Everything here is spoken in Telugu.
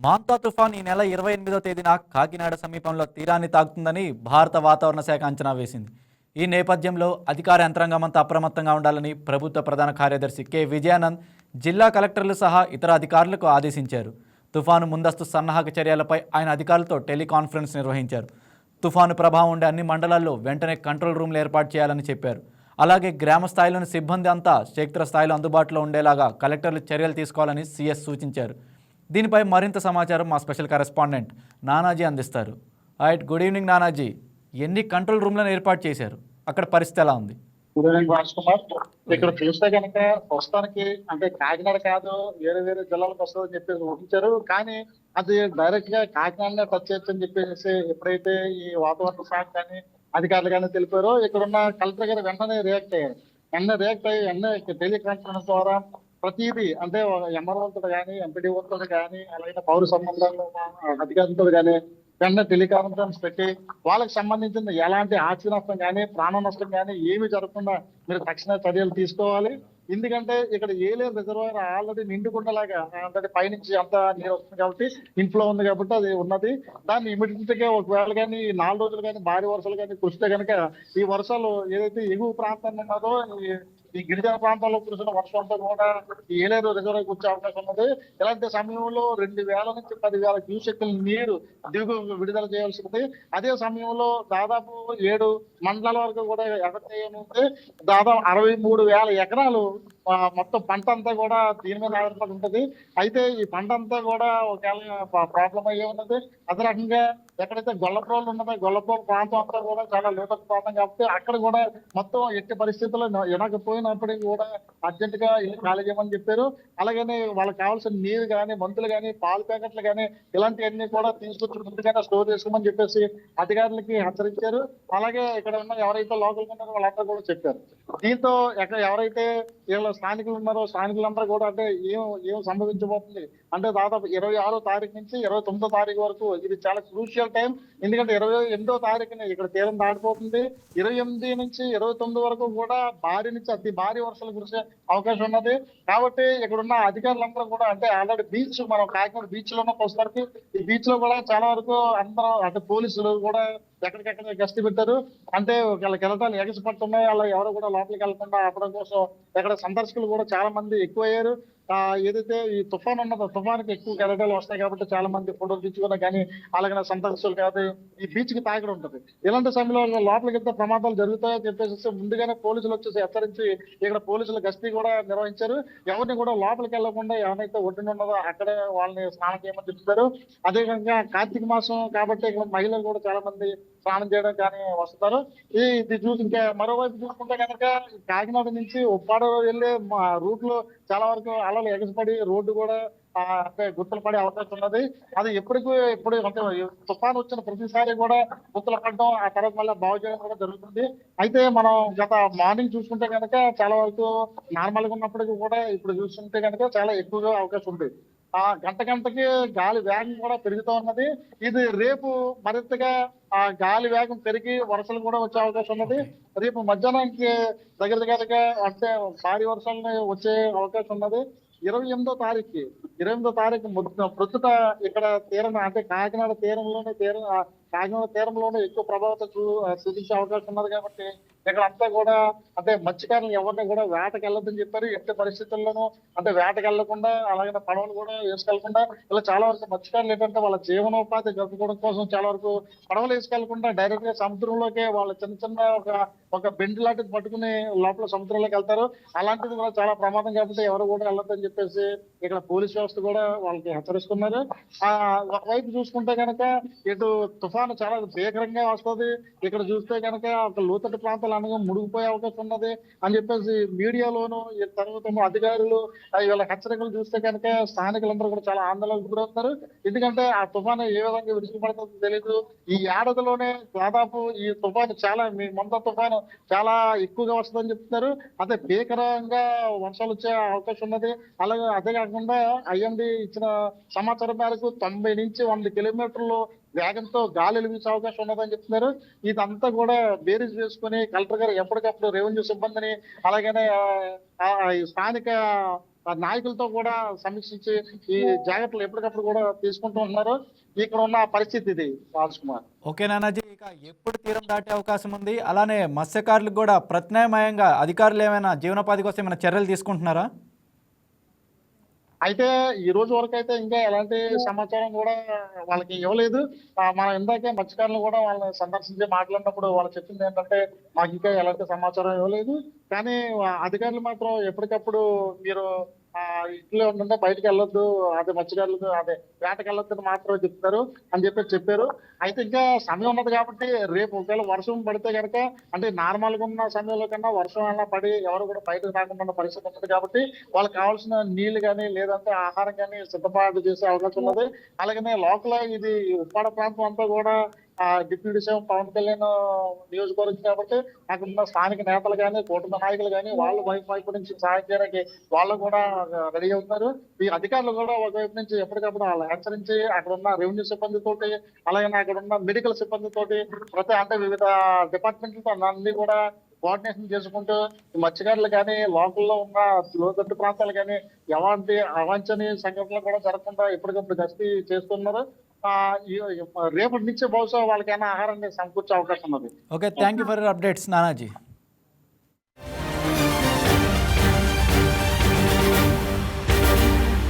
మాంతా తుఫాన్ ఈ నెల ఇరవై ఎనిమిదో తేదీన కాకినాడ సమీపంలో తీరాన్ని తాకుతుందని భారత వాతావరణ శాఖ అంచనా వేసింది. ఈ నేపథ్యంలో అధికార యంత్రాంగం అంతా అప్రమత్తంగా ఉండాలని ప్రభుత్వ ప్రధాన కార్యదర్శి కె. విజయానంద్ జిల్లా కలెక్టర్లు సహా ఇతర అధికారులకు ఆదేశించారు. తుఫాను ముందస్తు సన్నాహక చర్యలపై ఆయన అధికారులతో టెలికాన్ఫరెన్స్ నిర్వహించారు. తుఫాను ప్రభావం ఉండే అన్ని మండలాల్లో వెంటనే కంట్రోల్ రూమ్లు ఏర్పాటు చేయాలని చెప్పారు. అలాగే గ్రామ స్థాయిలోని సిబ్బంది అంతా క్షేత్ర స్థాయిలో అందుబాటులో ఉండేలాగా కలెక్టర్లు చర్యలు తీసుకోవాలని సీఎస్ సూచించారు. దీనిపై మరింత సమాచారం మా స్పెషల్ కరెస్పాండెంట్ నానాజీ అందిస్తారు. Right good evening Nanaji. ఎన్ని కంట్రోల్ రూమ్లను ఏర్పాటు చేశారు? అక్కడ పరిస్థితి ఎలా ఉంది? గుడ్ ఈవినింగ్ రాజ్ కుమార్ ఇక్కడ చూస్తే కనుక ప్రస్తుతానికి అంటే కాకినాడ కాదు వేరే వేరే జిల్లాలకు వస్తుందని చెప్పేసి ఊహించారు. కానీ అది డైరెక్ట్గా కాకినాడనే టచ్ చేయొచ్చని చెప్పేసి ఎప్పుడైతే ఈ వాతావరణ శాఖ కానీ అధికారులు కానీ తెలిపారో ఇక్కడ ఉన్న కలెక్టర్ గారు వెంటనే రియాక్ట్ అయ్యారు. వెంటనే రియాక్ట్ అయ్యి వెంటనే టెలికాన్ఫరెన్స్ ద్వారా ప్రతిదీ అంటే ఎంఆర్ఓతో కానీ ఎంపీడీఓతో కానీ అలాగే పౌర సంబంధాలు అధికారులతో కానీ వెంటనే టెలికాన్ఫరెన్స్ పెట్టి వాళ్ళకి సంబంధించిన ఎలాంటి ఆస్తి నష్టం కానీ ప్రాణ నష్టం కానీ ఏమి జరగకుండా మీరు తక్షణ చర్యలు తీసుకోవాలి. ఎందుకంటే ఇక్కడ ఏలేరు రిజర్వాయర్ ఆల్రెడీ నిండుకుండలాగా అంటే పైనుంచి అంత నీరు వస్తుంది కాబట్టి ఇన్ఫ్లో ఉంది కాబట్టి అది ఉన్నది. దాన్ని ఇమీడియట్గా ఒకవేళ కానీ ఈ నాలుగు రోజులు కానీ భారీ వర్షాలు కానీ కురిస్తే కనుక ఈ వర్షాలు ఏదైతే ఎగువ ప్రాంతం ఉన్నదో ఈ- గిరిజన ప్రాంతాల్లో కురిసిన వర్షాలతో కూడా ఏలేరు రిజర్వాయర్ వచ్చే అవకాశం ఉన్నది. ఇలాంటి సమయంలో రెండు వేల నుంచి పది వేల క్యూసెక్కుల నీరు దిగువ విడుదల చేయాల్సి ఉంది. అదే సమయంలో దాదాపు ఏడు మండలాల వరకు కూడా ఎఫెక్ట్ దాదాపు అరవై మూడు వేల ఎకరాలు మొత్తం పంట అంతా కూడా దీని మీద ఆధారపడి ఉంటది. అయితే ఈ పంట అంతా కూడా ఒకవేళ ప్రాబ్లం అయ్యే ఉన్నది అదే రకంగా ఎక్కడైతే గొల్లప్రోలు ఉన్నదో గొల్లప్రోలు ప్రాంతం అంతా కూడా చాలా లోతట్టు ప్రాంతం కాబట్టి అక్కడ కూడా మొత్తం ఎట్టి పరిస్థితుల్లో వినకపోయినప్పటికీ కూడా అర్జెంట్గా ఖాళీ చేయమని చెప్పారు. అలాగనే వాళ్ళకి కావాల్సిన నీరు కానీ మందులు కానీ పాలు ప్యాకెట్లు కానీ ఇలాంటివన్నీ కూడా తీసుకొచ్చి ముందుగానే స్టోర్ చేసుకోమని చెప్పేసి అధికారులకి హెచ్చరించారు. అలాగే ఇక్కడ ఉన్న ఎవరైతే లోకల్ ఉన్నారో వాళ్ళంతా కూడా చెప్పారు. దీంతో ఎక్కడ ఎవరైతే వీళ్ళ స్థానికులు ఉన్నారో స్థానికులందరూ కూడా అంటే ఏం ఏం సంభవించబోతుంది? అంటే దాదాపు ఇరవై ఆరో తారీఖు నుంచి ఇరవై తొమ్మిదో తారీఖు వరకు ఇది చాలా క్రూషియల్ టైం ఎందుకంటే ఇరవై ఎనిమిదో తారీఖున ఇక్కడ తీరం దాటిపోతుంది. ఇరవై ఎనిమిది నుంచి ఇరవై తొమ్మిది వరకు కూడా భారీ నుంచి అతి భారీ వర్షాలు కురిసే అవకాశం ఉన్నది. కాబట్టి ఇక్కడ ఉన్న అధికారులందరూ కూడా అంటే ఆల్రెడీ బీచ్ మనం కాకినాడ బీచ్లో ఉన్న ఈ బీచ్లో కూడా చాలా వరకు అందరూ అంటే పోలీసులు కూడా ఎక్కడికెక్కడ గస్తీ పెట్టారు. అంటే వాళ్ళకి వెళ్ళటాలు ఎగసిపడుతున్నాయి. అలా ఎవరు కూడా లోపలికి వెళ్ళకుండా ఆపడం కోసం ఎక్కడ సందర్శకులు కూడా చాలా మంది ఎక్కువయ్యారు. ఏదైతే ఈ తుఫాన్ ఉన్నదో తుఫాన్కి ఎక్కువ కెరటాలు వస్తాయి కాబట్టి చాలా మంది ఫోటోలు తెచ్చుకున్నా కానీ అలాగే సందర్శకులు కాదు ఈ బీచ్కి తాగడం ఉంటుంది. ఇలాంటి సమయంలో లోపలికి వెళ్తే ప్రమాదాలు జరుగుతాయని చెప్పేసి ముందుగానే పోలీసులు వచ్చేసి హెచ్చరించి ఇక్కడ పోలీసులు గస్తీ కూడా నిర్వహించారు. ఎవరిని కూడా లోపలికి వెళ్ళకుండా ఎవరైతే ఒడ్డున ఉన్నదో అక్కడే వాళ్ళని స్నానం చేయమని చెప్తారు. అదే విధంగా కార్తీక మాసం కాబట్టి ఇక్కడ మహిళలు కూడా చాలా మంది స్నానం చేయడం కానీ వస్తారు. ఈ ఇది చూసి ఇంకా మరోవైపు చూసుకుంటే కనుక కాకినాడ నుంచి ఉప్పాడ వెళ్ళే రూట్లో చాలా వరకు అలలు ఎగసిపడి రోడ్డు కూడా గుర్తులు పడే అవకాశం ఉన్నది. అది ఎప్పటికీ ఇప్పుడు అంటే తుఫాన్ వచ్చిన ప్రతిసారి కూడా గుర్తులు పడడం ఆ తర్వాత మళ్ళీ బాగు చేయడం కూడా జరుగుతుంది. అయితే మనం గత మార్నింగ్ చూసుకుంటే కనుక చాలా వరకు నార్మల్గా ఉన్నప్పటికీ కూడా ఇప్పుడు చూసుకుంటే కనుక చాలా ఎక్కువగా అవకాశం ఉంది. ఆ గంట గంటకి గాలి వేగం కూడా పెరుగుతూ ఉన్నది. ఇది రేపు మరింతగా ఆ గాలి వేగం పెరిగి వర్షాలు కూడా వచ్చే అవకాశం ఉన్నది. రేపు మధ్యాహ్నానికి దగ్గర దగ్గరగా అంటే భారీ వర్షాలు వచ్చే అవకాశం ఉన్నది. ఇరవై ఎనిమిదో తారీఖు. ఇరవై ఎనిమిదో తారీఖు ప్రస్తుత ఇక్కడ తీరం అంటే కాకినాడ తీరంలోనే తీరం ఆ కాకినాడ తీరంలోనే ఎక్కువ ప్రభావితం చూ చూపించే అవకాశం ఉన్నది కాబట్టి ఇక్కడ అంతా కూడా అంటే మత్స్యకారులు ఎవరిని కూడా వేటకి వెళ్ళొద్దని చెప్పారు. ఎట్టి పరిస్థితుల్లోనూ అంటే వేటకి వెళ్ళకుండా అలాగే పడవలు కూడా వేసుకెళ్ళకుండా ఇలా చాలా వరకు మత్స్యకారులు ఏంటంటే వాళ్ళ జీవనోపాధి గడుపుకోవడం కోసం చాలా వరకు పడవలు వేసుకెళ్ళకుండా డైరెక్ట్గా సముద్రంలోకే వాళ్ళ చిన్న చిన్న ఒక ఒక బెండ్ లాంటిది పట్టుకుని లోపల సముద్రంలోకి వెళ్తారు. అలాంటిది కూడా చాలా ప్రమాదం కాబట్టి ఎవరు కూడా వెళ్ళొద్దని చెప్పేసి ఇక్కడ పోలీస్ వ్యవస్థ కూడా వాళ్ళకి హెచ్చరిస్తున్నారు. ఆ ఒకవైపు చూసుకుంటే కనుక ఇటు తుఫాన్ తుఫాను చాలా భీకరంగా వస్తుంది. ఇక్కడ చూస్తే కనుక ఒక లోతట్టు ప్రాంతాలు అనగా మునిగిపోయే అవకాశం ఉన్నది అని చెప్పేసి మీడియాలోను ఈ తర్వాత అధికారులు వీళ్ళ హెచ్చరికలు చూస్తే కనుక స్థానికులందరూ కూడా చాలా ఆందోళనకు గురవుతారు ఎందుకంటే ఆ తుఫాను ఏ విధంగా విడిచిపడుతుందో తెలియదు ఈ ఏడాదిలోనే దాదాపు ఈ తుఫాను చాలా మీ మొంత తుఫాను చాలా ఎక్కువగా వస్తుందని చెప్తున్నారు. అదే భీకరంగా వర్షాలు వచ్చే అవకాశం ఉన్నది. అలాగే అదే కాకుండా ఐఎండి ఇచ్చిన సమాచారం మేరకు తొంభై నుంచి వంద కిలోమీటర్లు వేగంతో గాలి వీసే అవకాశం ఉన్నదని చెప్తున్నారు. ఇదంతా కూడా బేరీజ్ వేసుకుని కలెక్టర్ గారు ఎప్పటికప్పుడు రెవెన్యూ సిబ్బందిని అలాగనే స్థానిక నాయకులతో కూడా సమీక్షించి ఈ జాగ్రత్తలు ఎప్పటికప్పుడు కూడా తీసుకుంటూ ఉన్నారు. ఇక్కడ ఉన్న పరిస్థితి ఇది రాజ్ కుమార్. ఓకే నానాజీ ఇక ఎప్పుడు తీరం దాటే అవకాశం ఉంది. అలానే మత్స్యకారులకు కూడా ప్రత్యామ్నాయంగా అధికారులు ఏమైనా జీవనోపాధి కోసం ఏమైనా చర్యలు తీసుకుంటున్నారా? అయితే ఈ రోజు వరకు అయితే ఇంకా ఎలాంటి సమాచారం కూడా వాళ్ళకి ఇవ్వలేదు. మనం ఇందాకే మత్స్యకారులు కూడా వాళ్ళని సందర్శించి మాట్లాడినప్పుడు వాళ్ళు చెప్పింది ఏంటంటే మాకు ఇంకా ఎలాంటి సమాచారం ఇవ్వలేదు. కానీ అధికారులు మాత్రం ఎప్పటికప్పుడు మీరు ఇంట్లో ఉంటుంటే బయటకు వెళ్ళొద్దు అదే మత్స్యకారులకు అదే వేటకి వెళ్ళొద్దు అని మాత్రమే చెప్తారు అని చెప్పి చెప్పారు. అయితే ఇంకా సమయం ఉన్నది కాబట్టి రేపు ఒకవేళ వర్షం పడితే కనుక అంటే నార్మల్గా ఉన్న సమయంలో కన్నా వర్షం అలా పడి ఎవరు కూడా బయటకు రాకుండా పరిస్థితి ఉంటుంది కాబట్టి వాళ్ళకి కావాల్సిన నీళ్ళు కానీ లేదంటే ఆహారం కానీ సిద్ధపాటు చేసే అవకాశం ఉన్నది. అలాగనే లోకల్ ఇది ఉప్పాడ ప్రాంతం అంతా కూడా డిప్యూటీ సీఎం పవన్ కళ్యాణ్ నియోజకవర్గం కాబట్టి అక్కడ ఉన్న స్థానిక నేతలు కానీ కుటుంబ నాయకులు కానీ వాళ్ళ వైపు వైపు నుంచి సహాయం చేయడానికి వాళ్ళు కూడా రెడీ అవుతున్నారు. ఈ అధికారులు కూడా ఒకవైపు నుంచి ఎప్పటికప్పుడు వాళ్ళు హెచ్చరించి అక్కడ ఉన్న రెవెన్యూ సిబ్బంది తోటి అలాగే అక్కడ ఉన్న మెడికల్ సిబ్బంది తోటి ప్రతి అంటే వివిధ డిపార్ట్మెంట్లతో అన్ని కూడా కోఆర్డినేషన్ చేసుకుంటూ ఈ మత్స్యకారులు కానీ లోకల్లో ఉన్న లోతట్టు ప్రాంతాలు కానీ ఎలాంటి అవాంఛనీయ సంఘటనలు కూడా జరగకుండా ఎప్పటికప్పుడు గస్తీ చేస్తున్నారు. రేపటి నుంచి బహుశా వాళ్ళకైనా ఆహారాన్ని సమకూర్చే అవకాశం ఉంది okay thank you for updates Nanaji